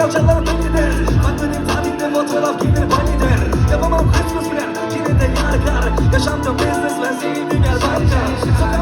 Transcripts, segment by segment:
Tavşanlar tepkiler Bakmadım tarihte fotoğraf gelir panider Yapamam Christmas girer Yine de yakar Yaşantım business ve sevdiğim yer banka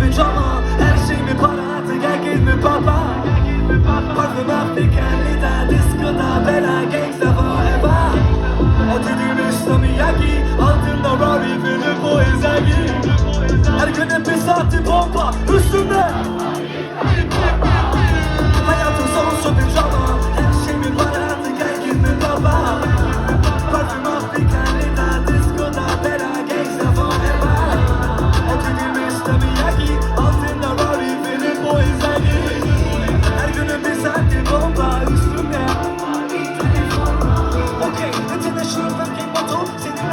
bir drama Her şey mi para artık herkes mi baba Parfüm Afrikan lider Diskoda bela gangsta forever Atıdım İslamiyaki Altında Rory Filippo Inzaghi Her gün hep bir saati pompa Üstümde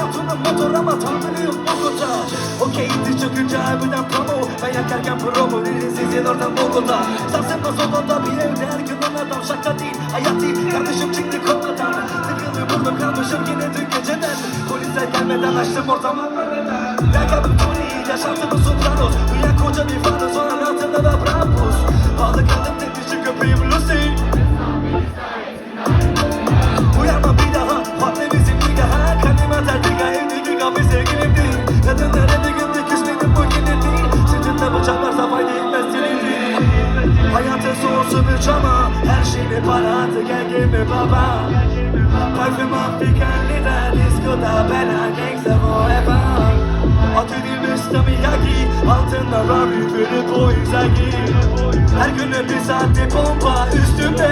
Altında motor ama yok Bogota Okey, diz çökünce harbiden promo. Ben yakarken promo. Verin sizin oradan Bogota Sarsılmaz odada bir evde her gün onlardan şaka değil Hayat değil, kardeşim çıktı komadan Tıkılı buldum kalmışım yine dün geceden Polisler gelmeden açtım ortamı Lakabım Tony, yaşantımı sopranos Dünya koca bir fanus, onun altında da Brabus bir drama Her şey mi para artık gel mi baba. Parfüm Afrikan lider Diskoda bela gangsta forever. Atı dilmiş Tamiyaki Altında Rory Filippo Inzaghi Her günün bir saatte pompa üstümde